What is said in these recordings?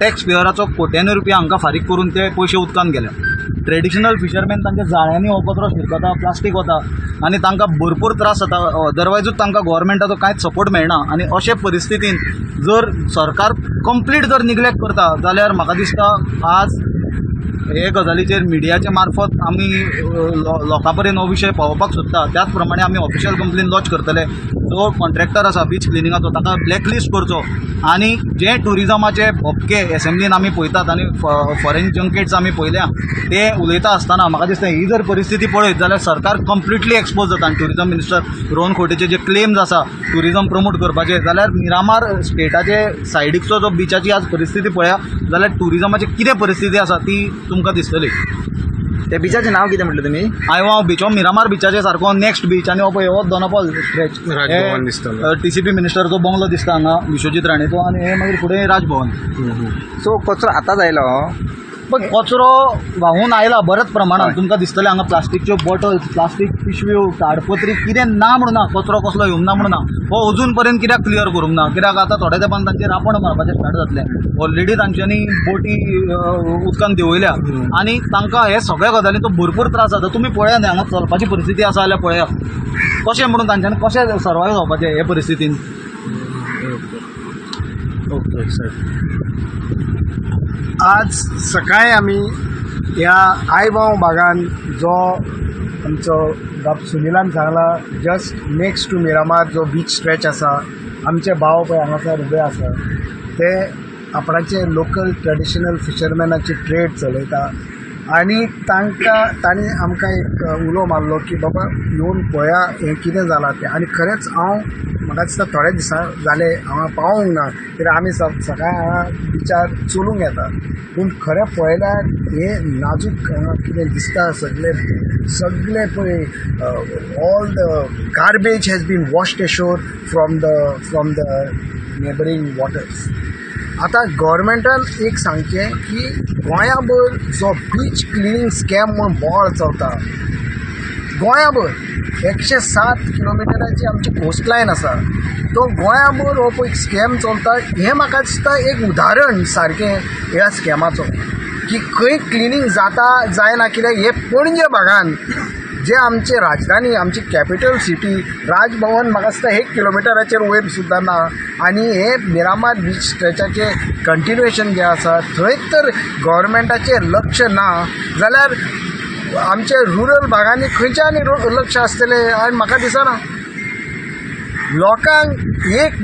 Tax पेयराचो कोट्यांनी रुपया हांकां फारीक करून ते पयशे उदकान गेल्या ट्रेडिशनल फिशरमॅन तांच्या जाळ्यांनी हो कचरो शिरकता प्लास्टीक वता आनी तांकां भरपूर त्रास जाता अदरवायजूच तांकां गोवोरमेंटाचो कांयच सपोर्ट मेळना. आनी अशे परिस्थितीन जर सरकार कंप्लीट जर निग्लेक्ट करता जाल्यार म्हाका दिसता आज हे गजालीचेर मिडियाच्या मार्फत आमी लोकां पर्यंत हो विशय पावोवपाक सोदता. त्याच प्रमाणे आमी ऑफिशियल कंप्लेन लॉन्च करतले. जो कॉन्ट्रॅक्टर आसा बीच क्लिनिंगाचो ताका ब्लॅकलिस्ट करचो. आनी जे टुरिजमाचे भोपके एसेंब्लीन आमी पळयतात आनी फॉरेन जंकेट्स आमी पळयल्या ते उलयता आसतना म्हाका दिसता ही जर परिस्थिती पळयत जाल्यार सरकार कंप्लिटली एक्सपोज जाता. आनी टुरिजम मिनिस्टर रोहन खोटेचे जे क्लेम्स आसा टुरिजम प्रमोट करपाचे जाल्यार मिरामार स्टेटाचे सायडीकचो जो बिचाची आज परिस्थिती पळया जाल्यार टुरिजमाची कितें परिस्थिती आसा ती तुमकां दिसतली. त्या बिचाचें नांव कितें म्हटलें तुमी आयवा बीच हो मिरामार बिचाचे सारको नेक्स्ट बीच आनी हो पळय हो स्ट्रेच राजभवन दिसता टी सी पी मिनिस्टरचो बंगलो दिसता हांगा विश्वजीत राणेचो आनी हे मागीर फुडें राजभवन. सो कचरो आतांच आयलो पण कचरो व्हांवून आयला बरेच प्रमाणात. तुमकां दिसतलें हांगा प्लास्टीकच्यो बॉटल्स प्लास्टीक पिशव्यो ताडपत्री कितें ना म्हणून ना कचरो कसलो येवंक ना म्हणून ना. हो अजून पर्यंत कित्याक क्लियर करूंक ना? कित्याक आतां थोड्या तेंपान तांचेर रापण मारपाचें स्टार्ट जातलें. ऑलरेडी तांच्यांनी बोटी उदकान देंवयल्या. आनी तांकां हे सगळ्या गजालींचो भरपूर त्रास जाता. तुमी पळया न्ही हांगा चलपाची परिस्थिती आसा जाल्यार पळया. कशें म्हणून तांच्यांनी कशें सर्वायव जावपाचें हे परिस्थितीन ओके सर. आज सकाळी आमी ह्या आयबाव बागान जो आमचो बाब सुनिलान सांगला जस्ट नेक्स्ट टू मिरामार जो बीच स्ट्रेच आसा आमचे भाव पळय हांगासर उबे आसा ते आपणाचे लोकल ट्रेडिशनल फिशरमॅनाची ट्रेड चलयता. आनी तांकां तांणी आमकां एक उलो मारलो की बाबा येवन पळया हें कितें जालां तें. आनी खरेंच हांव म्हाका दिसता थोडे दिसा जाले हांगा पावूंक ना. कित्याक आमी स सकाळी हांगा बिचार चलूंक येता. पूण खरें पळयल्यार हें नाजूक हांगा कितें दिसता सगळें सगळें पळय all the garbage has been washed ashore from the from the neighbouring waters आतां गोवोरमेंटान एक सांगचें की गोंयाभर जो बीच क्लिनींग स्कॅम म्हूण बोवाळ चलता गोंयाभर एकशे सात किलोमिटराची आमची कोस्टलायन आसा तो गोंयाभर हो पळय स्कॅम चलता हें म्हाका दिसता एक उदाहरण सारकें ह्या स्कॅमाचो की खंय क्लिनींग जाता जायना कित्याक? हे पणजे भागान जे आमचे राजधानी आमची कॅपिटल सिटी राजभवन म्हाका दिसता एक किलोमिटराचेर वयर सुद्दां ना. आनी हे मिरामार बीच स्ट्रेचाचे कंटिन्युएशन जे आसा थंय तर गव्हर्मेंटाचें लक्ष ना. जाल्यार आमचे रुरल भागांनी खंयच्यानी लक्ष आसतलें आनी म्हाका दिसना. लोकांक एक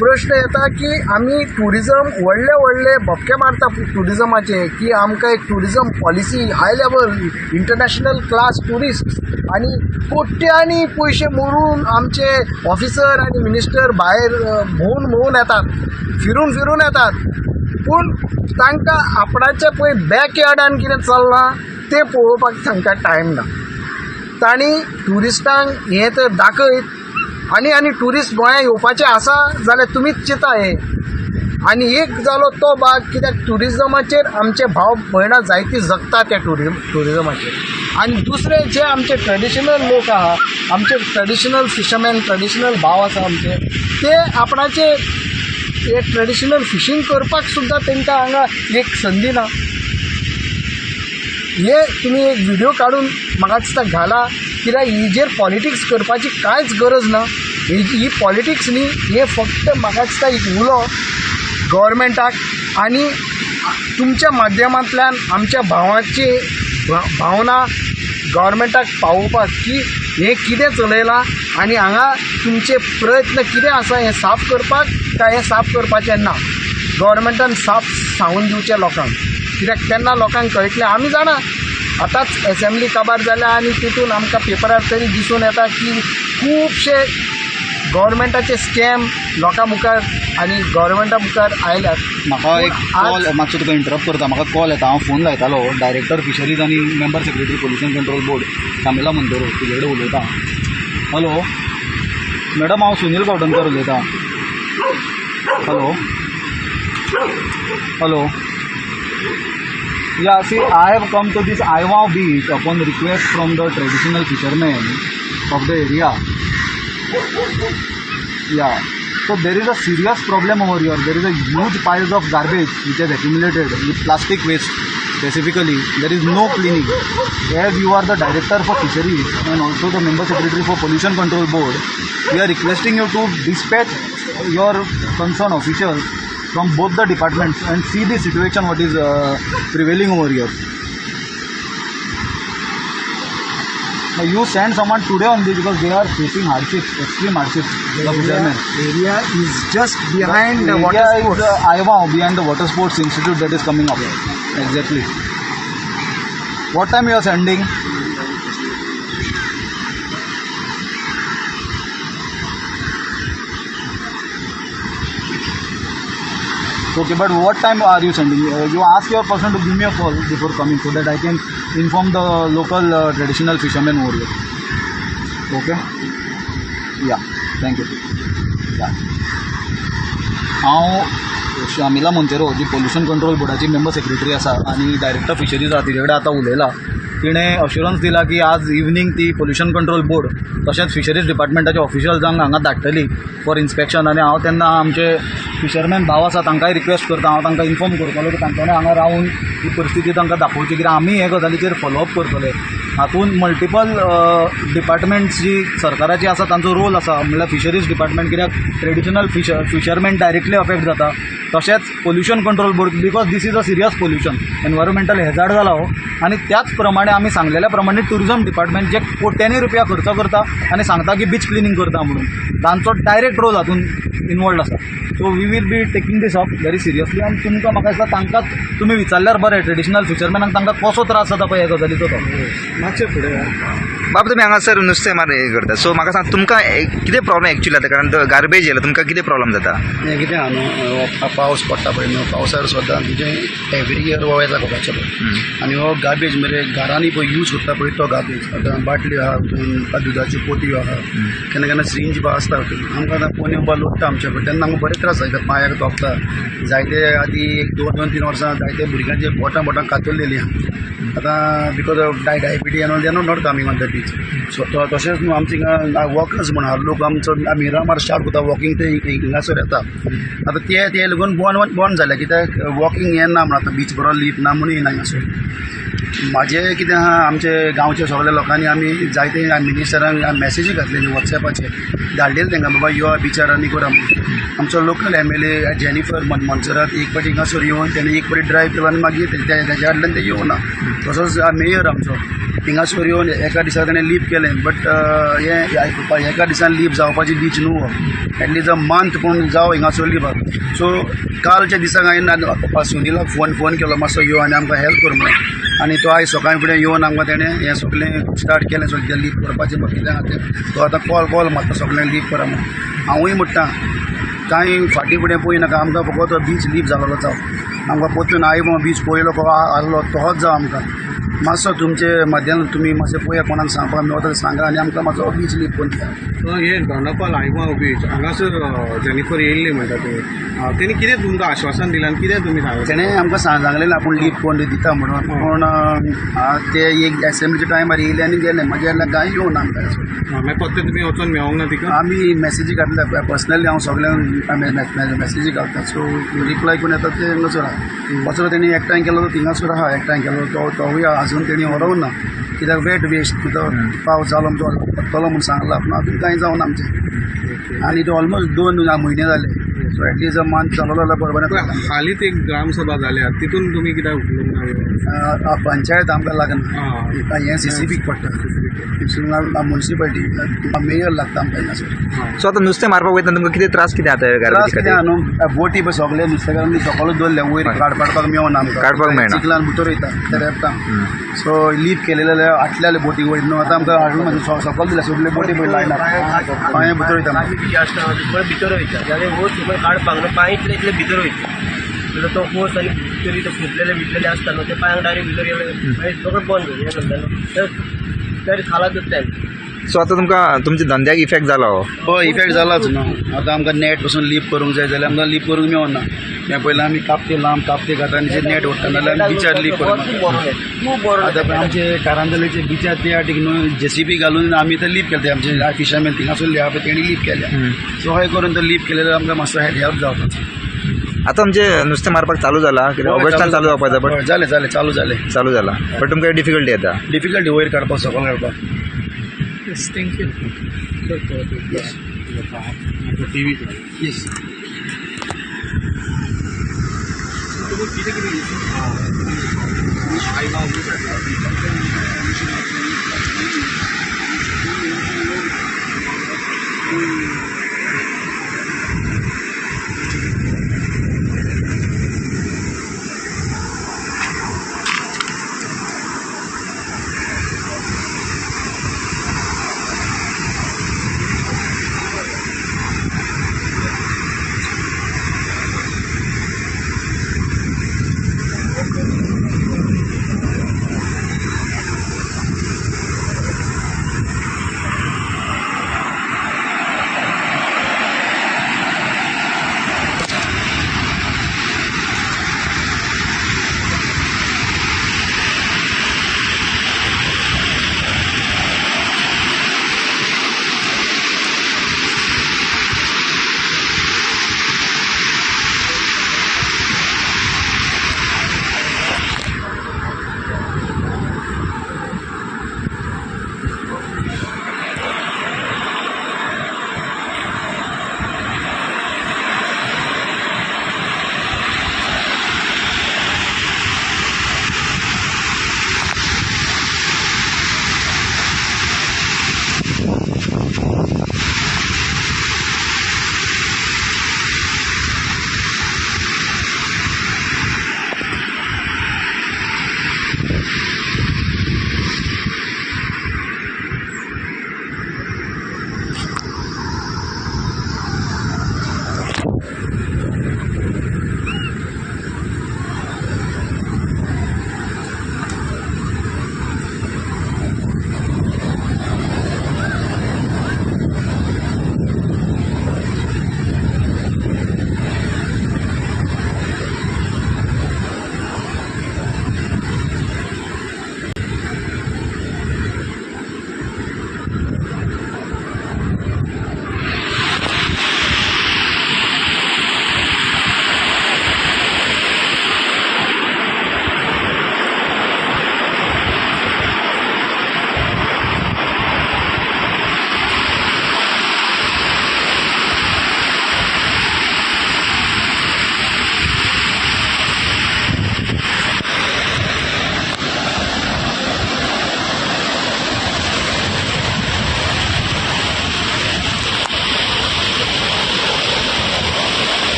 प्रश्न येता की आमी टुरिजम व्हडले व्हडले भपके मारता टुरिजमाचे की आमकां एक tourism policy high level international class tourist आनी कोट्यांनी पयशे मोडून आमचे ऑफिसर आनी मिनिस्टर भायर अ, भोंवून भोंवून येतात फिरून फिरून येतात. पूण तांकां आपणाचे पळय बॅकयार्डान कितें चल्लां तें पळोवपाक तांकां टायम ना. तांणी ट्युरिस्टांक हें तर दाखयत आनी आनी ट्युरिस्ट गोंया येवपाचे आसा जाल्यार तुमीच चिंता हें. आनी एक जालो तो भाग कित्याक ट्युरिजमाचेर आमचे भाव भयणां जायती जगता त्या टुरिज ट्युरिजमाचेर आनी दुसरे जे आमचे ट्रेडिशनल लोक आहा आमचे ट्रेडिशनल फिशरमॅन ट्रेडिशनल भाव आसा आमचे ते आपणाचे हे ट्रेडिशनल फिशींग करपाक सुद्दां तेंकां हांगा एक संदी ना. हे तुमी एक व्हिडिओ काडून म्हाका दिसता घाला. कित्याक हिजेर पॉलिटिक्स करपाची कांयच गरज ना. ही ही पॉलिटिक्स न्ही हे फक्त म्हाका दिसता एक उलो गव्हर्मेंटाक आनी तुमच्या माध्यमांतल्यान आमच्या भावाची भावना गव्हर्मेंटाक पावोवपाक की हें कितें चलयलां आनी हांगा तुमचे प्रयत्न कितें आसा हें साफ करपाक काय हें साफ करपाचें ना. गव्हर्मेंटान साफ सांगून दिवचें लोकांक. कित्याक तेन्ना लोकांक कळटलें आमी जाणा आतांच एसेंब्ली काबार जाल्या आनी तितून आमकां पेपरार तरी दिसून येता की खुबशे गव्हर्मेंटाचे स्कॅम लोकां मुखार आनी गव्हर्मेंटा मुखार आयल्यात. म्हाका एक कॉल मातसो तुका इंटरप्ट करता. म्हाका कॉल येता. हांव फोन लायतालो. डायरेक्टर फिशरीज आनी member secretary pollution control board Shamila Monteiro तुजे कडेन उलयतां हॅलो मॅडम हांव सुनील गावडणकर उलयतां. Hello hello Yeah, see, I have come to this Aiwa beach upon request from the traditional fishermen of the area. Yeah, so there is a serious problem over here. There is a huge piles of garbage which has accumulated with plastic waste specifically. There is no cleaning. As you are the director for fisheries and also the member secretary for pollution control board, we are requesting you to dispatch your concerned officials from both the departments and see the situation what is uh, prevailing over here. Now you send someone today only because they are facing hardships, extreme hardships. The fishermen. area is just behind the area water is sports. the IWA behind the Water Sports Institute that is coming up. Exactly. What time you are sending? Okay, but what time are you sending? Uh, you ask your person to give me a call before coming so that I can inform the local uh, traditional fishermen over here. Okay? Yeah, thank you. Yeah. हांव Shamila Monteiro ji pollution control बोर्डाची member secretary आसा आनी director fisheries आसा तिजे कडेन आतां उलयला तिणें assurance दिला की आज इवनिंग ती पोल्युशन कंट्रोल बोर्ड तशेंच फिशरीज डिपार्टमेंटाचे ऑफिशियल्सांक हांगा धाडटली फॉर इन्स्पेक्शन आनी हांव तेन्ना आमचे फिशरमॅन भाव आसा तांकांय रिक्वेस्ट करता हांव तांकां इन्फॉर्म करतलो की तांच्यानी हांगा रावन ही परिस्थिती तांकां दाखोवची. कित्याक आमी हे गजालीचेर फॉलोअप करतले. हातूंत मल्टिपल डिपार्टमेंट्स जी सरकाराची आसा तांचो रोल आसा म्हणल्यार फिशरीज डिपार्टमेंट कित्याक traditional fisher fisherman directly affect जाता. तशेंच pollution control board because this is a serious pollution environmental hazard जाला हो. आनी त्याच प्रमाणे आमी सांगलेल्या प्रमाणे टुरिजम डिपार्टमेंट जे कोट्यांनी रुपया खर्च करता आनी सांगता की बीच क्लिनींग करता म्हणून. तांचो डायरेक्ट रोल हातूंत इनवॉल्ड आसा so we will be taking this up very seriously आनी तुमकां म्हाका दिसता तांकांच तुमी विचारल्यार बरें ट्रेडिशनल फिशरमॅनाक तांकां कसो त्रास जाता पळय ह्या गजालीचो तो. मातशें फुडें बाबा तुम्ही हांगासर नुस्तें मार हे करता. सो म्हाका सांग तुमकां कितें प्रॉब्लेम एक्चुअली जाता? कारण गार्बेज येयला तुमकां कितें प्रॉब्लेम जाता? हें कितें आहा न्हू पावस पडटा पळय न्हू पावसार सुद्दां तुजें एवरी इयर हो येता कोपाचें पळय. आनी हो गार्बेज मरे घरांनी पळय यूज करता पळय तो गार्बेज आतां बाटल्यो आहा दुदाच्यो पोतयो आहा केन्ना केन्ना सिरींज बा आसता आमकां आतां पोनी बा लोटता. आमचे पळय तेन्ना आमकां बरे त्रास जाता पांयाक तोपता जायते आदी एक दोन दोन तीन वर्सां जायते. भुरग्यांचे बोटां बोटां कातरलेलीं आहा आतां because of di diabetes and all they not coming on the beach so तो तशेंच न्हू आमचे हिंगा वॉकर्स म्हण आहा लोक आमचो मिरामार स्टार्ट करता वॉकिंग ते हिंगासर येता आतां ते ते लागून बॉन बॉन जालें कित्याक वॉकिंग हें ना म्हणून आतां बीच बरो लीप ना म्हणून येना हिंगासर म्हाजें कितें आहा आमचे गांवच्या सगळ्या लोकांनी आमी जायते मिनिस्टरांक मॅसेजी घातलेली वॉट्सॅपाचेर धाडलेली तांकां बाबा यो बिचार आनी करा आमचो local M L A Jennifer मन मनसरात एक पाटी हिंगासर येवन तेणें एक पाटी ड्रायव्ह केलो आनी मागीर तेज्या फाटल्यान ते येवना तसोच मेयर आमचो. हिंगासर येवन एका दिसा ताणें लीव केलें. बट हें आयकुपा एका दिसान लीव जावपाची बीच न्हू. एटलीस्ट अ मंथ पूण जावं हिंगासर लीव सो कालच्या दिसाक हांवें सुनीलाक फोन फोन केलो. मातसो यो आनी आमकां हेल्प कर म्हणून आनी तो आयज सकाळी फुडें येवन आमकां तेणें हें सगलें स्टार्ट केलें सगळें लीक करपाचें म्हाका कितें आहा तें तो आतां कॉल कॉल मारता सगळें लीक करा म्हणून. हांवूय म्हणटा कांय फाटीं फुडें पळय नाका आमकां फकत तो बीच लीक जालोलो जावं. आमकां पोतून आयबो बीच पळयलो को आसलो तोच जावं आमकां. मातसो तुमचे मध्यान तुमी मातशें पळया कोणाक सांगपाक मेळटा सांगा आनी आमकां मातसो बीच लीव करून दिया हे दोंडापाल आयवा बीच हांगासर जेनिफर येयल्ली म्हणटा तुमी तेणी कितें तुमकां आश्वासन दिलां आनी कितें तुमी सांगलें तेणें आमकां सांग सांगलेलें आपूण लीव कोण दिता म्हणून. पूण ते एक एसेंब्लीच्या टायमार येयले आनी गेले. मागीर लागून कांय येवं ना आमकां परते तुमी वचोन मेळोंक ना तिका आमी मेसेजी घातल्या पर्सनली हांव सगळ्यांक मेसेजी घालता सो रिप्लाय कोण येता ते हांगासर आहा वचरो तेणी एकठांय केलो तो थिंगासर आहा एकठांय केलो तो तोवूय आजून तेणी व्हरों ना कित्याक वेट वेस्ट तो पावस जालो आमचो पडटलो म्हूण सांगला पूण अजून कांय जावं ना आमचें आनी तो ऑलमोस्ट दोन म्हयने जाले सो एटलीस्ट अ मंथ जालो जाल्यार बरोबर पण हालींच एक ग्रामसभा जाल्या तितून तुमी कित्याक पंचायत आमकां लागना. हें. सी सी बीक पडटा म्युन्सिपाल्टी मेयर लागता आमकां हिंगासर सो आतां नुस्तें मारपाक वयता तुमकां कितें त्रास कितें जाता त्रास कितें आहा न्हू बोटी पळय सगळे नुस्तेकारांनी सकलूच दवरले वयर. काड पाडपाक मेळना आमकां काडपाक मेळना. चिखलान भितर वयता ते रेपता सो लीप केलेले जाल्यार आटलेले बोटी वयर न्हू आतां आमकां हाडून मातशें सकल दिल्या सगळे बोटी पळय लायना पांये भितर वयता भितर वयता काडपाक न्हू पांय इतले इतले भितर वयता जाल्यार तो फोर्स आनी भितर ते फुटलेले भितलेले आसता न्हू ते पांयांक डायरेक्ट भितर मागीर सगळें बंद हें करता न्हू तर खाला तें सो आता तुमकां तुमच्या धंद्याक इफेक्ट जाला हो. हय इफेक्ट जालाच न्हू आतां आमकां नेट पसून लीप करूंक जाय जाल्यार आमकां लीप करूंक मेळना हे पयलीं आमी कापते लांब कापते खाता आनी जे नेट ओडटा नाल्यार आमी बिचार लीप करूंक आतां पळय आमचे कारांदोलीचे बिचार ते आटीक न्हू जे सी बी घालून आमी ते लीप केले आमचे फिशरमॅन थिंगासून आहा पळय तेणी लीप केल्या. सो हय करून तो लीप केलेलो आमकां मातसो हेल्प जावपाचो आता म्हणजे नुस्तें मारपाक चालू जाला कित्याक ऑगस्टान चालू जावपाक जाय हय, जालें जालें चालू जालें बट चालू जाला बट तुमकां डिफिकल्टी येता डिफिकल्टी वयर काडपाक सकयल काडपाक Yes, thank you. Yes. The TV Yes. I